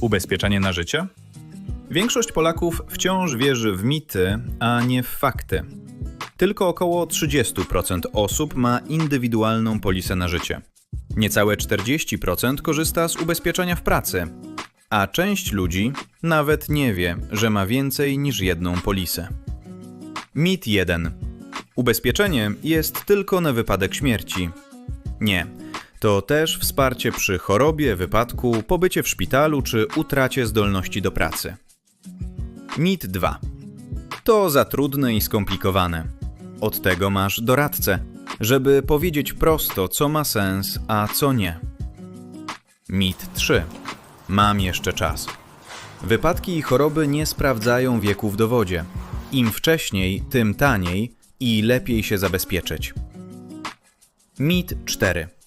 Ubezpieczenie na życie? Większość Polaków wciąż wierzy w mity, a nie w fakty. Tylko około 30% osób ma indywidualną polisę na życie. Niecałe 40% korzysta z ubezpieczenia w pracy, a część ludzi nawet nie wie, że ma więcej niż jedną polisę. Mit 1. Ubezpieczenie jest tylko na wypadek śmierci. Nie. To też wsparcie przy chorobie, wypadku, pobycie w szpitalu czy utracie zdolności do pracy. Mit 2. To za trudne i skomplikowane. Od tego masz doradcę, żeby powiedzieć prosto, co ma sens, a co nie. Mit 3. Mam jeszcze czas. Wypadki i choroby nie sprawdzają wieku w dowodzie. Im wcześniej, tym taniej i lepiej się zabezpieczyć. Mit 4.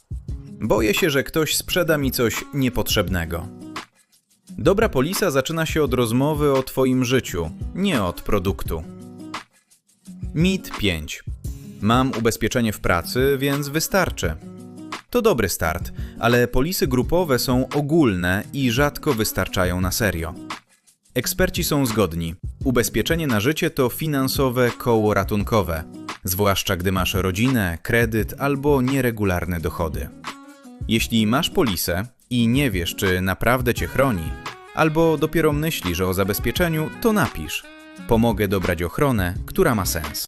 Boję się, że ktoś sprzeda mi coś niepotrzebnego. Dobra polisa zaczyna się od rozmowy o Twoim życiu, nie od produktu. Mit 5. Mam ubezpieczenie w pracy, więc wystarczy. To dobry start, ale polisy grupowe są ogólne i rzadko wystarczają na serio. Eksperci są zgodni. Ubezpieczenie na życie to finansowe koło ratunkowe, zwłaszcza gdy masz rodzinę, kredyt albo nieregularne dochody. Jeśli masz polisę i nie wiesz, czy naprawdę cię chroni, albo dopiero myślisz o zabezpieczeniu, to napisz. Pomogę dobrać ochronę, która ma sens.